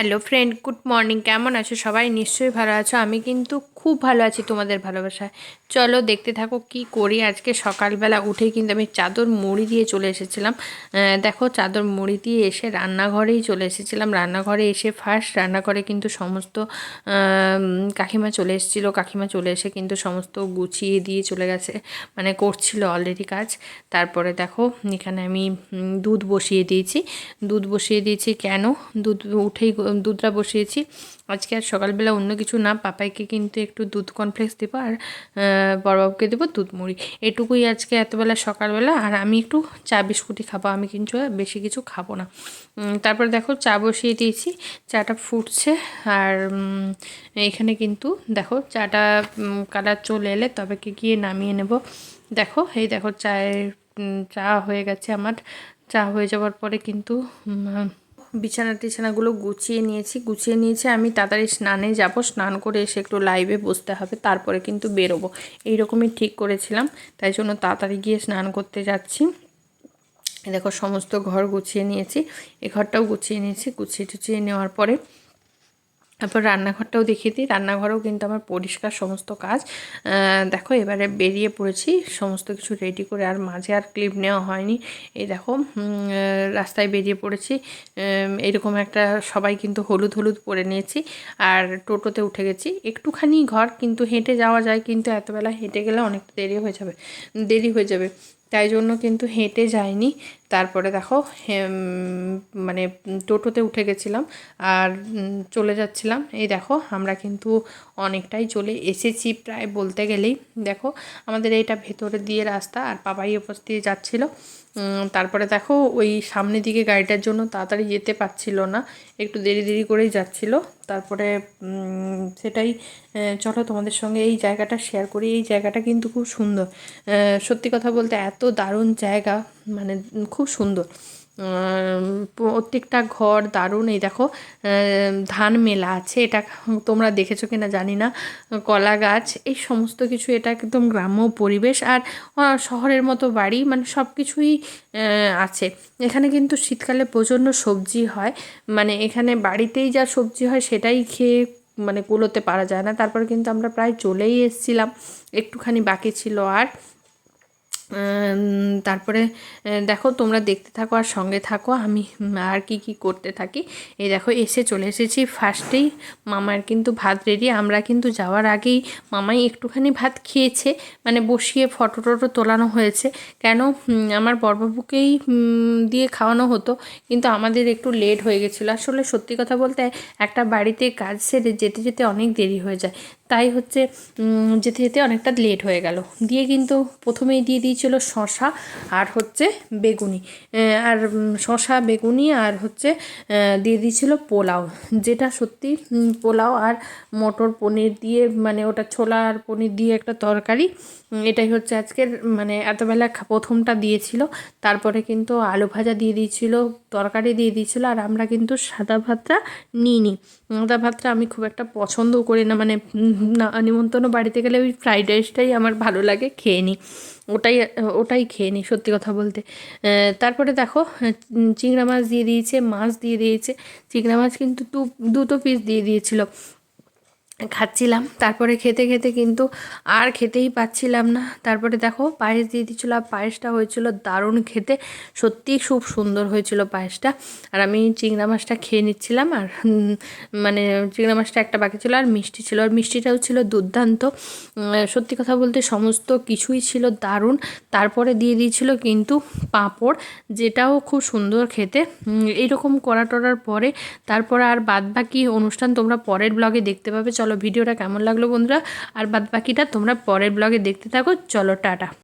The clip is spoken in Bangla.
হ্যালো ফ্রেন্ড গুড মর্নিং কেমন আছো? সবাই নিশ্চয়ই ভালো আছো। আমি কিন্তু খুব ভালো আছি তোমাদের ভালোবাসায়। চলো দেখতে থাকো কি করি আজকে সকালবেলা উঠেই কিন্তু আমি চাদর মুড়ি দিয়ে চলে এসেছিলাম। দেখো চাদর মুড়ি দিয়ে এসে রান্নাঘরেই চলে এসেছিলাম। রান্নাঘরে এসে ফার্স্ট রান্নাঘরে কিন্তু সমস্ত কাকিমা চলে এসেছিল। কাকিমা চলে এসে কিন্তু সমস্ত গুছিয়ে দিয়ে চলে গেছে। মানে করছিল অলরেডি কাজ। তারপরে দেখো এখানে আমি দুধ বসিয়ে দিয়েছি। দুধ বসিয়ে দিয়েছি কেন? দুধ উঠেই দুধটা বসিয়েছি। আজকে আর সকালবেলা অন্য কিছু না। পাপাইকে কিন্তু একটু দুধ কনফ্লেক্স দেবো। আর বড়বাবুকে দেবো দুধ মুড়ি। এটুকুই আজকে এতবেলা সকালবেলা। আর আমি একটু চা বিস্কুটই খাব। আমি কিন্তু বেশি কিছু খাব না। তারপর দেখো চা বসিয়ে দিয়েছি। চাটা ফুটছে। আর এখানে কিন্তু দেখো চাটা কালার চলে এলে তবে কি গিয়ে নামিয়ে নেব। দেখো, এই দেখো চায়ের চা হয়ে গেছে আমার। চা হয়ে যাওয়ার পরে কিন্তু বিছানা টিছানাগুলো গুছিয়ে নিয়েছি। গুছিয়ে নিয়েছি, আমি তাড়াতাড়ি স্নানে যাব। স্নান করে এসে একটু লাইভে বসতে হবে, তারপরে কিন্তু বেরোবো। এইরকমই ঠিক করেছিলাম, তাই জন্য তাড়াতাড়ি গিয়ে স্নান করতে যাচ্ছি। দেখো, সমস্ত ঘর গুছিয়ে নিয়েছি। এ ঘরটাও গুছিয়ে নিয়েছি। গুছিয়ে টুছিয়ে নেওয়ার পরে তারপর রান্নাঘরটাও দেখিয়ে দিই। রান্নাঘরেও কিন্তু আমার পরিষ্কার সমস্ত কাজ। দেখো এবারে বেরিয়ে পড়েছি। সমস্ত কিছু রেডি করে আর মাঝে আর ক্লিপ নেওয়া হয়নি। এই দেখো রাস্তায় বেরিয়ে পড়েছি। এরকম একটা সবাই কিন্তু হলুদ হলুদ পরে নিয়েছি আর টোটোতে উঠে গেছি। একটুখানি ঘর কিন্তু হেঁটে যাওয়া যায়, কিন্তু এতবেলা হেঁটে গেলে অনেকটা দেরি হয়ে যাবে। দেরি হয়ে যাবে। তাই জন্য কিন্তু হেঁটে যাইনি। তারপরে দেখো মানে টোটোতে উঠে গেছিলাম আর চলে যাচ্ছিলাম। এই দেখো, আমরা কিন্তু অনেকটাই চলে এসেছি প্রায় বলতে গেলেই। দেখো, আমাদের এইটা ভেতরে দিয়ে রাস্তা আর পাপাই ওপর দিয়ে যাচ্ছিল। তারপরে দেখো ওই সামনের দিকে গাড়িটার জন্য তাড়াতাড়ি যেতে পারছিল না। একটু দেরি দেরি করেই যাচ্ছিল। তারপরে সেটাই চলো তোমাদের সঙ্গে এই জায়গাটা শেয়ার করি। এই জায়গাটা কিন্তু খুব সুন্দর। সত্যি কথা বলতে এত দারুণ জায়গা মানে খুব সুন্দর। প্রত্যেকটা ঘর দারুণ, এই দেখো ধান মেলা আছে, এটা তোমরা দেখেছ কি না জানি না, কলা গাছ, এই সমস্ত কিছু এটা একদম গ্রাম্য পরিবেশ, আর শহরের মতো বাড়ি মানে সব কিছুই আছে। এখানে কিন্তু শীতকালে প্রচণ্ড সবজি হয় মানে এখানে বাড়িতেই যা সবজি হয় সেটাই খেয়ে মানে কুলোতে পারা যায় না, তারপর কিন্তু আমরা প্রায় চলেই এসেছিলাম, একটুখানি বাকি ছিল আর তারপরে দেখো তোমরা দেখতে থাকো আর সঙ্গে থাকো, আমি আর কি কি করতে থাকি। এই দেখো, এসে চলে এসেছি। ফার্স্টেই মামার কিন্তু ভাত রেডি আমরা কিন্তু যাওয়ার আগেই মামাই একটুখানি ভাত খেয়েছে মানে বসিয়ে ফটো টটো তোলানো হয়েছে। কেন? আমার বরবাবুকেই দিয়ে খাওয়ানো হতো, কিন্তু আমাদের একটু লেট হয়ে গেছিল। আসলে সত্যি কথা বলতে একটা বাড়িতে কাজ সেরে যেতে যেতে অনেক দেরি হয়ে যায়। তাই হচ্ছে যেতে যেতে অনেকটা লেট হয়ে গেল। দিয়ে কিন্তু প্রথমেই দিয়ে দিয়েছিল শশা আর হচ্ছে বেগুনি। আর শশা বেগুনি আর হচ্ছে দিয়ে দিয়েছিল পোলাও। যেটা সত্যি পোলাও আর মটর পনির দিয়ে মানে ওটা ছোলা আর পনির দিয়ে একটা তরকারি এটাই হচ্ছে আজকের মানে এতবেলা প্রথমটা দিয়েছিল। তারপরে কিন্তু আলু ভাজা দিয়ে দিয়েছিল, তরকারি দিয়ে দিয়েছিল, আর আমরা কিন্তু সাদা ভাতটা নিইনি। সাদা ভাতটা আমি খুব একটা পছন্দও করি না মানে নিমন্ত্রণ বাড়িতে গেলে ওই ফ্রাইড রাইসটাই আমার ভালো লাগে, খেয়ে নিই ওটাই ওটাই খেয়ে নিই সত্যি কথা বলতে। তারপরে দেখো, চিংড়া মাছ দিয়ে দিয়েছে, মাছ দিয়ে দিয়েছে। চিংড়া মাছ কিন্তু দুটো পিস দিয়ে দিয়েছিল। খাচ্ছিলাম। তারপরে খেতে খেতে কিন্তু আর খেতেই পাচ্ছিলাম না। তারপরে দেখো পায়েস দিয়ে দিচ্ছিল আর পায়েসটা হয়েছিল দারুণ খেতে। সত্যিই খুব সুন্দর হয়েছিল পায়েসটা। আর আমি চিংড়া মাছটা খেয়ে নিচ্ছিলাম, আর মানে চিংড়া মাছটা একটা বাকি ছিল, আর মিষ্টি ছিল। আর মিষ্টিটাও ছিল দুর্দান্ত। সত্যি কথা বলতে সমস্ত কিছুই ছিল দারুণ। তারপরে দিয়ে দিয়েছিল কিন্তু পাঁপড়, যেটাও খুব সুন্দর খেতে। এইরকম করা টরার পরে তারপর আর বাদ বাকি অনুষ্ঠান তোমরা পরের ব্লগে দেখতে পাবে। চলো ভিডিওটা কেমন লাগল বন্ধুরা? আর বাদ বাকিটা তোমরা পরের ব্লগে দেখতে থাকো। চলো, টাটা।